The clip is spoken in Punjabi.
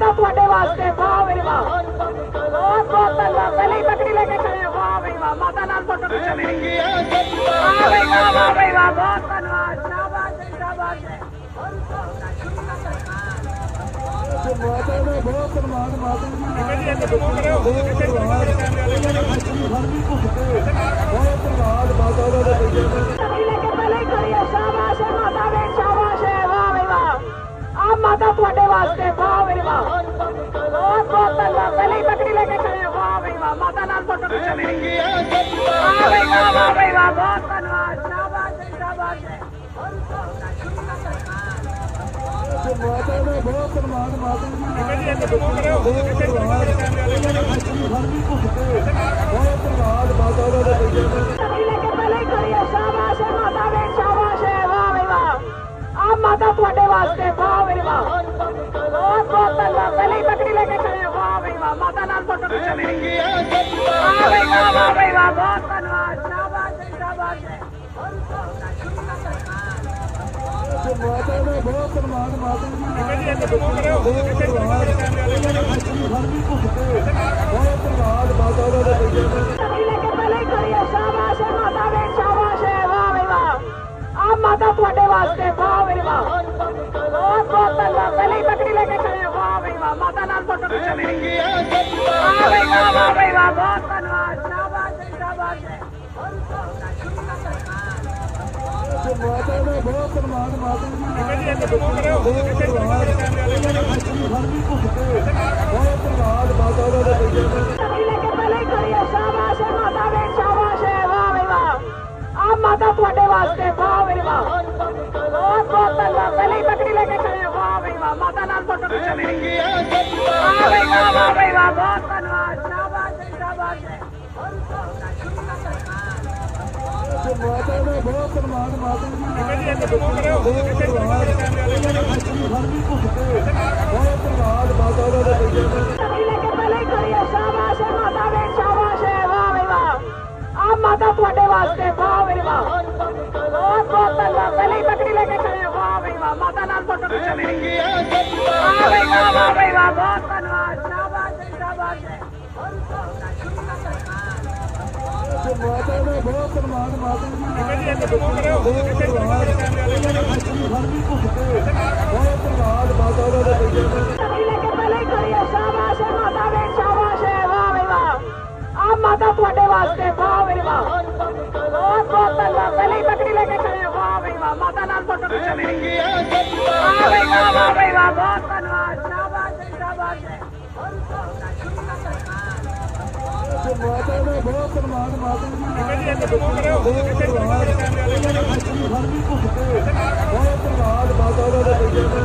તો ટાઢે વાસ્તે થા મેરે બા ઓ બોતલો પેલી પકડી લેકે ખરા વાહ ઈવા માતા નાર પકડી છે મેરી કીયે જપ્તા મેવા બોતલા શાબા જિંદાબાદ ઓ સા બધા શિખર માન સુમો તો મે બોતલ માન બાદ એક દુનિયા કરો કેમેરા પર ભુખતે ઓ ધનરાજ બા સા બધા પેલી ખરિયા શાબા શ્રમ સાબે શાબાશે વાય બા આ માતા ટાઢે વાસ્તે ਮਾਤਾ ਦਾ ਬਹੁਤ ਸਨਮਾਨ ਮਾਤਾ ਜੀ ਦਾ ਬਹੁਤ ਧੰਨਵਾਦ ਇਹਨਾਂ ਨੇ ਅੱਜ ਵੀ ਫਰਮੀ ਭੁਗਤੇ ਬਹੁਤ ਧੰਨਵਾਦ ਮਾਤਾ ਦਾ ਤੇ ਮਾਤਾ ਤੁਹਾਡੇ ਵਾਸਤੇ ਵਾਹ ਮੇਰੀ ਵਾਹ ਬਹੁਤ ਬਹੁਤ ਧੰਨਵਾਦ ਪਹਿਲੇ ਹੀ ਬੱਕਰੀ ਲੈ ਕੇ ਚਲੇ ਵਾਹ ਮੇਰੀ ਵਾਹ ਮਾਤਾ ਨਾਲ ਪਕੜ ਕੇ ਚਲੇ ਵਾਹ ਮੇਰੀ ਵਾਹ ਵਾਹ ਮੇਰੀ ਵਾਹ ਬਹੁਤ ਧੰਨਵਾਦ ਸ਼ਾਬਾਸ਼ ਜੀ ਸ਼ਾਬਾਸ਼ ਜੀ ਮਾਤਾ ਦਾ ਬਹੁਤ ਧੰਨਵਾਦ ਮਾਤਾ ਜੀ માતાનાર પોટપુચે મેં કીયા જપ્પા વાહ રે વાહ બહુ તનવાદ શાબાશ જিন্দબાંગો ઓર સૌ કા શુક્રદાર છે માતાને બહુ તનવાદ વાદ દીધો વાહ રે વાહ માતાનાર પોટપુચે મેં કીયા જપ્પા ਮਾਤਾ ਦਾ ਬਹੁਤ ਧੰਨਵਾਦ ਮਾਤਾ ਜੀ ਬਹੁਤ ਧੰਨਵਾਦ ਮਾਤਾ ਦਾ ਮਾਤਾ ਤੁਹਾਡੇ ਵਾਸਤੇ ਵਾਹ ਮੇਰੀ ਵਾਹ ਮਾਤਾ ਦਾ ਬਹੁਤ ਧੰਨਵਾਦ ਮਾਤਾ ਜੀ ਕਿਹੜੀ ਇੱਕ ਨੂੰ ਕਰਿਓ ਕਿਹੜੀ ਵਾਲੇ ਬਹੁਤ ਧੰਨਵਾਦ ਮਾਤਾ ਦਾ ਤੇ ਮਾਤਾ ਤੁਹਾਡੇ ਵਾਸਤੇ ਵਾਹ ਮੇਰੀ ਵਾਹ ਬਹੁਤ ਬਹੁਤ ਧੰਨਵਾਦ ਪਹਿਲੇ ਹੀ ਬੱਕਰੀ ਲੈ ਕੇ ਮਾਤਾ ਦਾ ਬਹੁਤ ਧੰਨਵਾਦ ਮਾਤਾ ਜੀ ਬਹੁਤ ਧੰਨਵਾਦ ਮਾਤਾ ਦਾ